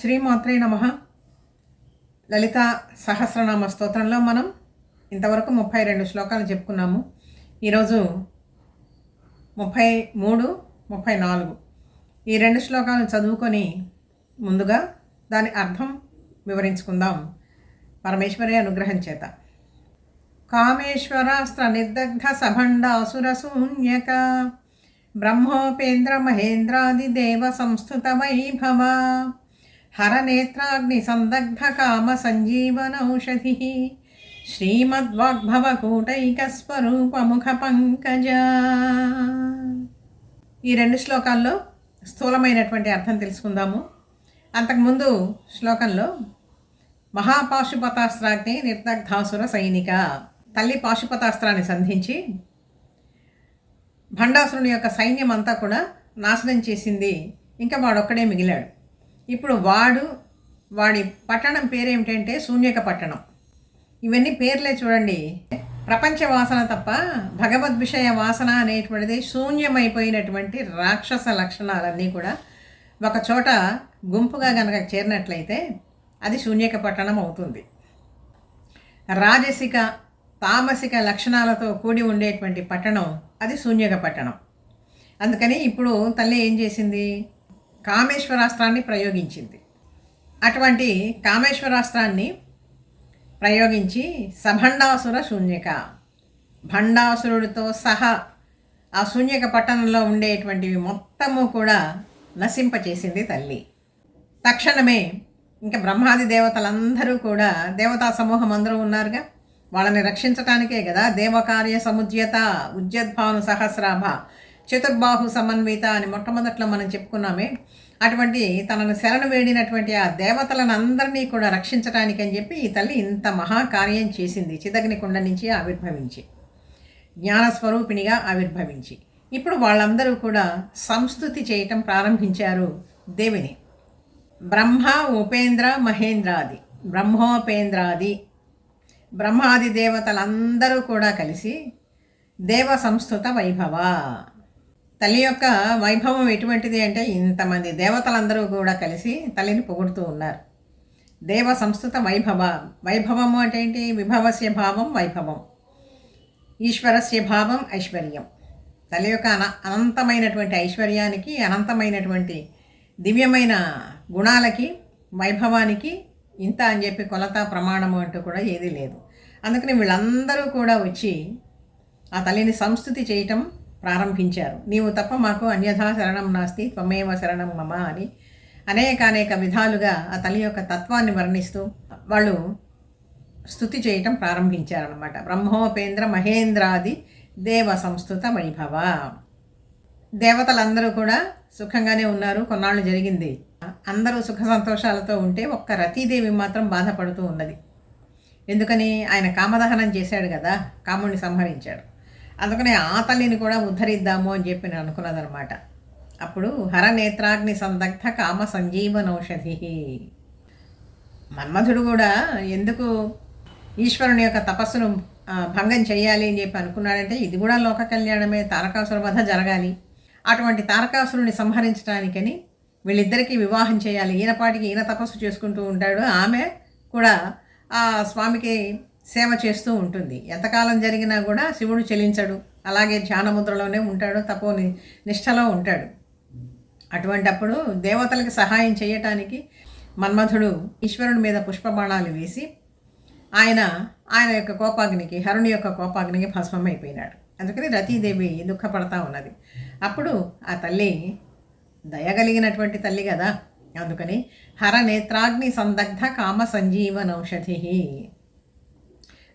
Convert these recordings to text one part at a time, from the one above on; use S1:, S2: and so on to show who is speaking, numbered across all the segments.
S1: శ్రీమాత్రే నమ. లలిత సహస్రనామ స్తోత్రంలో మనం ఇంతవరకు ముప్పై రెండు శ్లోకాలు చెప్పుకున్నాము. ఈరోజు ముప్పై మూడు ముప్పై నాలుగు. ఈ రెండు శ్లోకాలను చదువుకొని ముందుగా దాని అర్థం వివరించుకుందాం. పరమేశ్వరి అనుగ్రహం చేత. కామేశ్వరాస్త్ర నిర్దగ్ధ సభండ అసుర బ్రహ్మోపేంద్ర మహేంద్రాది దేవ సంస్థుత వైభవ. హరనేత్రాగ్ని సందగ్ధ కామ సంజీవనౌషధి శ్రీమద్వాగ్భవ స్వరూపముఖ పంకజ ఈ రెండు శ్లోకాల్లో స్థూలమైనటువంటి అర్థం తెలుసుకుందాము. అంతకుముందు శ్లోకంలో మహాపాశుపతాస్త్రాగ్ని నిర్దగ్ధాసుర సైనిక తల్లి పాశుపతాస్త్రాన్ని సంధించి భండాసురుని యొక్క సైన్యం అంతా కూడా నాశనం చేసింది. ఇంకా వాడొక్కడే మిగిలాడు. ఇప్పుడు వాడు వాడి పట్టణం పేరేమిటంటే శూన్యక పట్టణం ఇవన్నీ పేర్లే చూడండి. ప్రపంచ వాసన తప్ప భగవద్ విషయ వాసన అనేటువంటిది శూన్యమైపోయినటువంటి రాక్షస లక్షణాలన్నీ కూడా ఒక చోట గుంపుగా కనుక చేరినట్లయితే అది శూన్యక పట్టణం అవుతుంది. రాజసిక తామసిక లక్షణాలతో కూడి ఉండేటువంటి పట్టణం అది శూన్యక పట్టణం అందుకని ఇప్పుడు తల్లి ఏం చేసింది? కామేశ్వరాస్త్రాన్ని ప్రయోగించింది. అటువంటి కామేశ్వరాస్త్రాన్ని ప్రయోగించి సభండాసుర శూన్యక భండాసురుడితో సహా ఆ శూన్యక పట్టణంలో ఉండేటువంటివి మొత్తము కూడా నశింపచేసింది తల్లి. తక్షణమే ఇంకా బ్రహ్మాది దేవతలందరూ కూడా దేవతా సమూహం అందరూ ఉన్నారుగా. వాళ్ళని రక్షించటానికే కదా దేవకార్య సముద్యత ఉజ్జద్భాను సహస్రాభ చతుర్బాహు సమన్విత అని మొట్టమొదట్లో మనం చెప్పుకున్నామే. అటువంటి తనను శరణు వేడినటువంటి ఆ దేవతలను అందరినీ కూడా రక్షించడానికి అని చెప్పి ఈ తల్లి ఇంత మహాకార్యం చేసింది చిదగ్ని కుండ నుంచి ఆవిర్భవించి. జ్ఞానస్వరూపిణిగా ఆవిర్భవించి. ఇప్పుడు వాళ్ళందరూ కూడా సంస్థుతి చేయటం ప్రారంభించారు దేవిని. బ్రహ్మ ఉపేంద్ర మహేంద్రాది. బ్రహ్మోపేంద్రాది. బ్రహ్మాది దేవతలందరూ కూడా కలిసి దేవ సంస్థుత వైభవ. తల్లి యొక్క వైభవం ఎటువంటిది అంటే ఇంతమంది దేవతలందరూ కూడా కలిసి తల్లిని పొగుడుతూ ఉన్నారు. దేవ సంస్కృత వైభవ వైభవము అంటే ఏంటి? విభవస్య భావం వైభవం. ఈశ్వరస్య భావం ఐశ్వర్యం. తల్లి యొక్క అన అనంతమైనటువంటి ఐశ్వర్యానికి అనంతమైనటువంటి దివ్యమైన గుణాలకి వైభవానికి ఇంత అని చెప్పి కొలత ప్రమాణము అంటూ కూడా ఏదీ లేదు. అందుకని వీళ్ళందరూ కూడా వచ్చి ఆ తల్లిని సంస్థుతి చేయటం ప్రారంభించారు. నీవు తప్ప మాకు అన్యథా శరణం నాస్తి త్వమేవ శరణం మమ అని అనేకానేక విధాలుగా ఆ తల్లి యొక్క తత్వాన్ని వర్ణిస్తూ వాళ్ళు స్థుతి చేయటం ప్రారంభించారనమాట బ్రహ్మోపేంద్ర మహేంద్రాది దేవ సంస్థుత వైభవ. దేవతలందరూ కూడా సుఖంగానే ఉన్నారు. కొన్నాళ్ళు జరిగింది. అందరూ సుఖ సంతోషాలతో ఉంటే ఒక్క రతీదేవి మాత్రం బాధపడుతూ ఉన్నది. ఎందుకని? ఆయన కామదహనం చేశాడు కదా. కాముడిని సంహరించాడు. అందుకని ఆ తల్లిని కూడా ఉద్ధరిద్దాము అని చెప్పి నేను అనుకున్నదనమాట అప్పుడు హరనేత్రాగ్ని సందగ్ధ కామ సంజీవనౌషధి మన్మధుడు కూడా ఎందుకు ఈశ్వరుని యొక్క తపస్సును భంగం చేయాలి అని చెప్పి అనుకున్నాడంటే ఇది కూడా లోక కళ్యాణమే తారకాసుర వధ జరగాలి. అటువంటి తారకాసురుని సంహరించడానికని వీళ్ళిద్దరికీ వివాహం చేయాలి. ఈయనపాటికి ఈయన తపస్సు చేసుకుంటూ ఉంటాడు. ఆమె కూడా ఆ స్వామికి సేవ చేస్తూ ఉంటుంది. ఎంతకాలం జరిగినా కూడా శివుడు చెలించడు. అలాగే ధ్యానముద్రలోనే ఉంటాడు తపో నిష్టలో నిష్ఠలో ఉంటాడు. అటువంటప్పుడు దేవతలకు సహాయం చేయటానికి మన్మధుడు ఈశ్వరుని మీద పుష్పబాణాలు వేసి ఆయన ఆయన యొక్క కోపాగ్నికి హరుని యొక్క కోపాగ్నికి భస్మం అయిపోయినాడు అందుకని రతీదేవి దుఃఖపడతా ఉన్నది. అప్పుడు ఆ తల్లి దయగలిగినటువంటి తల్లి కదా. అందుకని హర నేత్రాగ్ని సందగ్ధ కామ సంజీవనౌషధి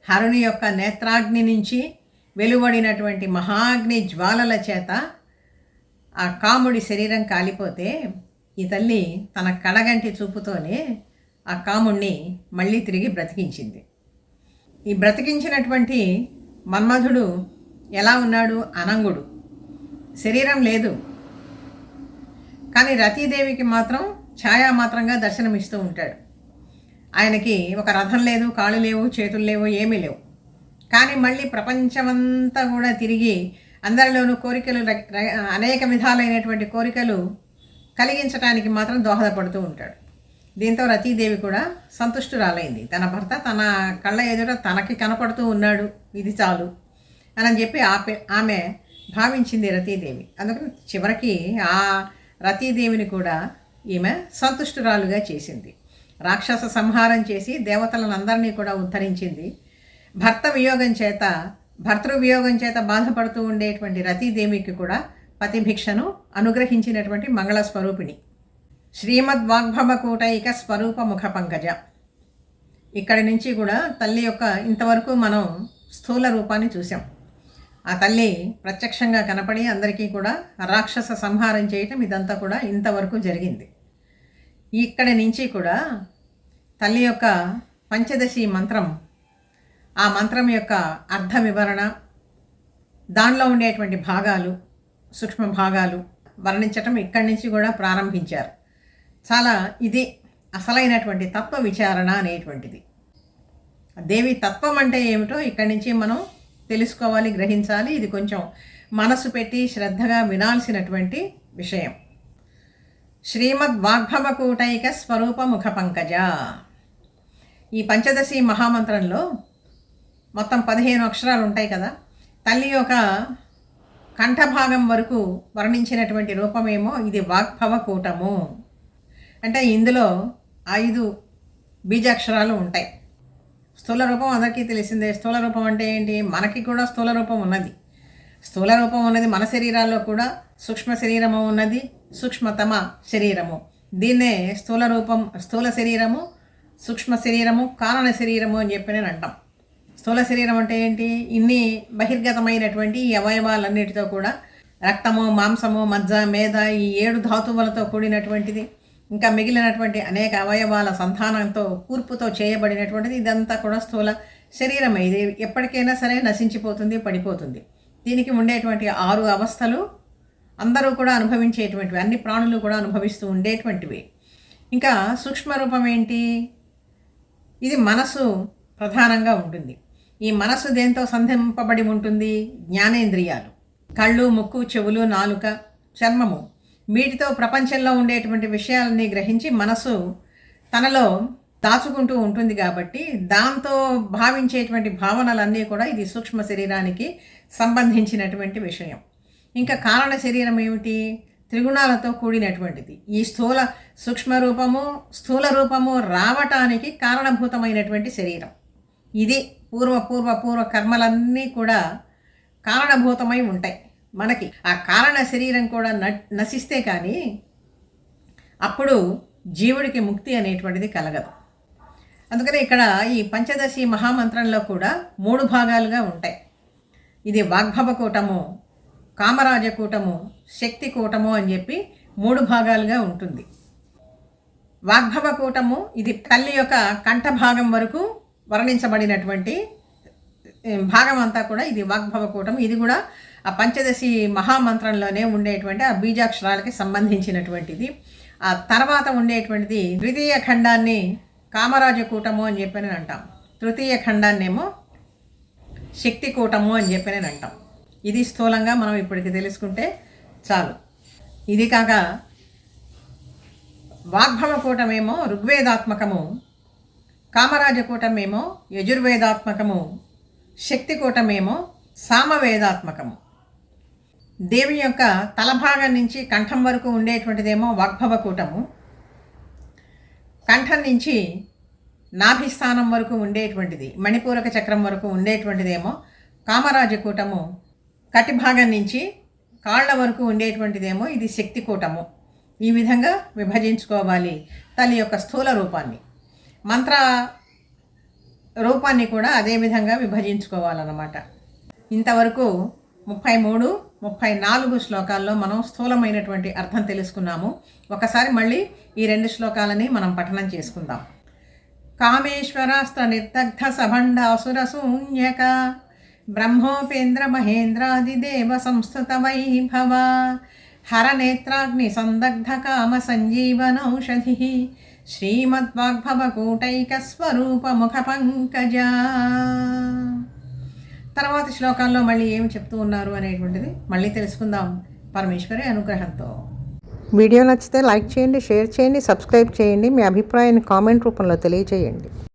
S1: హరుని యొక్క నేత్రాగ్ని నుంచి వెలువడినటువంటి మహాగ్ని జ్వాలల చేత ఆ కాముడి శరీరం కాలిపోతే ఈ తల్లి తన కడగంటి చూపుతోనే ఆ కాముణ్ణి మళ్ళీ తిరిగి బ్రతికించింది. ఈ బ్రతికించినటువంటి మన్మధుడు ఎలా ఉన్నాడు? అనంగుడు. శరీరం లేదు. కానీ రతీదేవికి మాత్రం ఛాయా మాత్రంగా దర్శనమిస్తూ ఉంటాడు. ఆయనకి ఒక రథం లేదు కాళ్ళు లేవు చేతులు లేవు ఏమీ లేవు. కానీ మళ్ళీ ప్రపంచమంతా కూడా తిరిగి అందరిలోనూ కోరికలు అనేక విధాలైనటువంటి కోరికలు కలిగించడానికి మాత్రం దోహదపడుతూ ఉంటాడు. దీంతో రతీదేవి కూడా సంతుష్టురాలైంది. తన భర్త తన కళ్ళ ఎదుట తనకి కనపడుతూ ఉన్నాడు ఇది చాలు అని చెప్పి ఆపే ఆమె భావించింది రతీదేవి. అందుకని చివరికి ఆ రతీదేవిని కూడా ఈమె సంతుష్టురాలుగా చేసింది. రాక్షస సంహారం చేసి దేవతలను అందరినీ కూడా ఉద్ధరించింది. భర్త వియోగం చేత భర్తృ వియోగం చేత బాధపడుతూ ఉండేటువంటి రతీదేవికి కూడా పతిభిక్షను అనుగ్రహించినటువంటి మంగళ స్వరూపిణి శ్రీమద్ వాగ్భవకూటైక స్వరూప ముఖ పంకజ. ఇక్కడి నుంచి కూడా తల్లి యొక్క ఇంతవరకు మనం స్థూల రూపాన్ని చూసాం ఆ తల్లి ప్రత్యక్షంగా కనపడి అందరికీ కూడా రాక్షస సంహారం చేయటం ఇదంతా కూడా ఇంతవరకు జరిగింది. ఇక్కడి నుంచి కూడా తల్లి యొక్క పంచదశి మంత్రం. ఆ మంత్రం యొక్క అర్థ వివరణ దానిలో ఉండేటువంటి భాగాలు సూక్ష్మ భాగాలు వర్ణించటం ఇక్కడి నుంచి కూడా ప్రారంభించారు. చాలా ఇది అసలైనటువంటి తత్వ విచారణ అనేటువంటిది. దేవి తత్వం అంటే ఏమిటో ఇక్కడి నుంచి మనం తెలుసుకోవాలి గ్రహించాలి. ఇది కొంచెం మనసు పెట్టి శ్రద్ధగా వినాల్సినటువంటి విషయం. శ్రీమద్ వాగ్భవకూటైక స్వరూప ముఖ పంకజ. ఈ పంచదశి మహామంత్రంలో మొత్తం పదిహేను అక్షరాలు ఉంటాయి కదా తల్లి యొక్క కంఠభాగం వరకు వర్ణించినటువంటి రూపమేమో ఇది వాగ్భవ కూటము. అంటే ఇందులో ఐదు బీజాక్షరాలు ఉంటాయి. స్థూల రూపం అందరికీ తెలిసిందే. స్థూల రూపం అంటే ఏంటి? మనకి కూడా స్థూల రూపం ఉన్నది. స్థూల రూపం ఉన్నది మన శరీరాల్లో కూడా సూక్ష్మ శరీరము ఉన్నది సూక్ష్మతమ శరీరము. దీన్నే స్థూల రూపం స్థూల శరీరము సూక్ష్మ శరీరము కారణ శరీరము అని చెప్పి నేను అంటాం. స్థూల శరీరం అంటే ఏంటి? ఇన్ని బహిర్గతమైనటువంటి ఈ అవయవాలన్నిటితో కూడా రక్తము మాంసము మజ్జ మేధ ఈ ఏడు ధాతువులతో కూడినటువంటిది ఇంకా మిగిలినటువంటి అనేక అవయవాల సంతానంతో కూర్పుతో చేయబడినటువంటిది ఇదంతా కూడా స్థూల శరీరం ఇది ఎప్పటికైనా సరే నశించిపోతుంది పడిపోతుంది. దీనికి ఉండేటువంటి ఆరు అవస్థలు అందరూ కూడా అనుభవించేటువంటివి అన్ని ప్రాణులు కూడా అనుభవిస్తూ ఉండేటువంటివి. ఇంకా సూక్ష్మ రూపం ఏంటి? ఇది మనసు ప్రధానంగా ఉంటుంది. ఈ మనసు దేంతో సంధింపబడి ఉంటుంది? జ్ఞానేంద్రియాలు. కళ్ళు ముక్కు చెవులు నాలుక చర్మము. వీటితో ప్రపంచంలో ఉండేటువంటి విషయాలని గ్రహించి మనసు తనలో దాచుకుంటూ ఉంటుంది కాబట్టి దాంతో భావించేటువంటి భావనలన్నీ కూడా ఇది సూక్ష్మ శరీరానికి సంబంధించినటువంటి విషయం. ఇంకా కారణ శరీరం ఏమిటి? త్రిగుణాలతో కూడినటువంటిది. ఈ స్థూల సూక్ష్మ రూపము స్థూల రూపము రావటానికి కారణభూతమైనటువంటి శరీరం. ఇది పూర్వ పూర్వ పూర్వ కర్మలన్నీ కూడా కారణభూతమై ఉంటాయి. మనకి ఆ కారణ శరీరం కూడా నశిస్తే కానీ అప్పుడు జీవుడికి ముక్తి అనేటువంటిది కలగదు. అందుకని ఇక్కడ ఈ పంచదశి మహామంత్రంలో కూడా మూడు భాగాలుగా ఉంటాయి. ఇది వాగ్భవకూటము కామరాజ కూటము శక్తి కూటము అని చెప్పి మూడు భాగాలుగా ఉంటుంది. వాగ్భవ కూటము ఇది తల్లి యొక్క కంఠ భాగం వరకు వర్ణించబడినటువంటి భాగం అంతా కూడా ఇది వాగ్భవ కూటం ఇది కూడా ఆ పంచదశి మహామంత్రంలోనే ఉండేటువంటి ఆ బీజాక్షరాలకి సంబంధించినటువంటిది. ఆ తర్వాత ఉండేటువంటిది ద్వితీయ ఖండాన్ని కామరాజ కూటము అని చెప్పి అంటాం. తృతీయ ఖండాన్నేమో శక్తి కూటము అని చెప్పి అంటాం. ఇది స్థూలంగా మనం ఇప్పటికి తెలుసుకుంటే చాలు. ఇది కాక వాగ్భవ కూటమేమో ఋగ్వేదాత్మకము కామరాజకూటమేమో యజుర్వేదాత్మకము శక్తి కూటమేమో సామవేదాత్మకము. దేవి యొక్క తలభాగం నుంచి కంఠం వరకు ఉండేటువంటిదేమో వాగ్భవ కూటము కంఠం నుంచి నాభిస్థానం వరకు ఉండేటువంటిది మణిపూరక చక్రం వరకు ఉండేటువంటిదేమో కామరాజకూటము. కటి భాగం నుంచి కాళ్ళ వరకు ఉండేటువంటిదేమో ఇది శక్తి కూటము. ఈ విధంగా విభజించుకోవాలి తల్లి యొక్క స్థూల రూపాన్ని. మంత్ర రూపాన్ని కూడా అదే విధంగా విభజించుకోవాలన్నమాట. ఇంతవరకు ముప్పై మూడు ముప్పై నాలుగు శ్లోకాల్లో మనం స్థూలమైనటువంటి అర్థం తెలుసుకున్నాము. ఒకసారి మళ్ళీ ఈ రెండు శ్లోకాలని మనం పఠనం చేసుకుందాం. కామేశ్వరాస్త్ర నిర్దగ్ధ సభండ అసుర శూన్యక బ్రహ్మోపేంద్ర మహేంద్రాదిదేవ సంస్థుత వైభవ హరనేత్రాగ్ని సందగ్ధ కామ సంజీవనౌషధి శ్రీమద్వాగ్భవకూటైకస్వరూపముఖ పంకజ తర్వాత శ్లోకాల్లో మళ్ళీ ఏమి చెప్తూ ఉన్నారు అనేటువంటిది మళ్ళీ తెలుసుకుందాం పరమేశ్వరి అనుగ్రహంతో. వీడియో నచ్చితే లైక్ చేయండి షేర్ చేయండి సబ్స్క్రైబ్ చేయండి. మీ అభిప్రాయాన్ని కామెంట్ రూపంలో తెలియచేయండి.